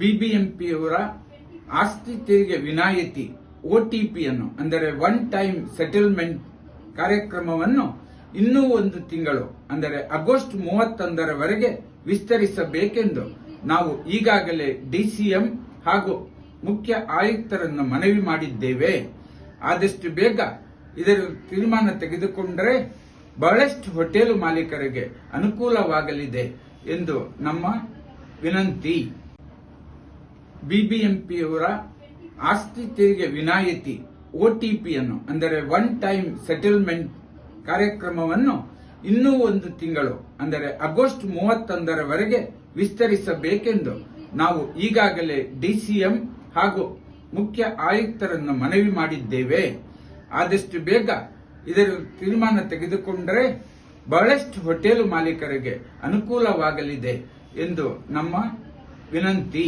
ಬಿಬಿಎಂಪಿಯವರ ಆಸ್ತಿ ತೆರಿಗೆ ವಿನಾಯಿತಿ ಒಟಿಪಿಯನ್ನು ಅಂದರೆ ಒನ್ ಟೈಮ್ ಸೆಟಲ್ಮೆಂಟ್ ಕಾರ್ಯಕ್ರಮವನ್ನು ಇನ್ನೂ ಒಂದು ತಿಂಗಳು, ಅಂದರೆ ಆಗಸ್ಟ್ ಮೂವತ್ತೊಂದರವರೆಗೆ ವಿಸ್ತರಿಸಬೇಕೆಂದು ನಾವು ಈಗಾಗಲೇ ಡಿಸಿಎಂ ಹಾಗೂ ಮುಖ್ಯ ಆಯುಕ್ತರನ್ನು ಮನವಿ ಮಾಡಿದ್ದೇವೆ. ಆದಷ್ಟು ಬೇಗ ಇದರ ತೀರ್ಮಾನ ತೆಗೆದುಕೊಂಡರೆ ಬಹಳಷ್ಟು ಹೋಟೆಲ್ ಮಾಲೀಕರಿಗೆ ಅನುಕೂಲವಾಗಲಿದೆ ಎಂದು ನಮ್ಮ ವಿನಂತಿ. ಬಿಬಿಎಂಪಿಯವರ ಆಸ್ತಿ ತೆರಿಗೆ ವಿನಾಯಿತಿ ಒಟಿಪಿಯನ್ನು ಅಂದರೆ ಒನ್ ಟೈಮ್ ಸೆಟಲ್ಮೆಂಟ್ ಕಾರ್ಯಕ್ರಮವನ್ನು ಇನ್ನೂ ಒಂದು ತಿಂಗಳು, ಅಂದರೆ ಆಗಸ್ಟ್ ಮೂವತ್ತೊಂದರವರೆಗೆ ವಿಸ್ತರಿಸಬೇಕೆಂದು ನಾವು ಈಗಾಗಲೇ ಡಿಸಿಎಂ ಹಾಗೂ ಮುಖ್ಯ ಆಯುಕ್ತರನ್ನು ಮನವಿ ಮಾಡಿದ್ದೇವೆ. ಆದಷ್ಟು ಬೇಗ ಇದರ ತೀರ್ಮಾನ ತೆಗೆದುಕೊಂಡರೆ ಬಹಳಷ್ಟು ಹೋಟೆಲ್ ಮಾಲೀಕರಿಗೆ ಅನುಕೂಲವಾಗಲಿದೆ ಎಂದು ನಮ್ಮ ವಿನಂತಿ.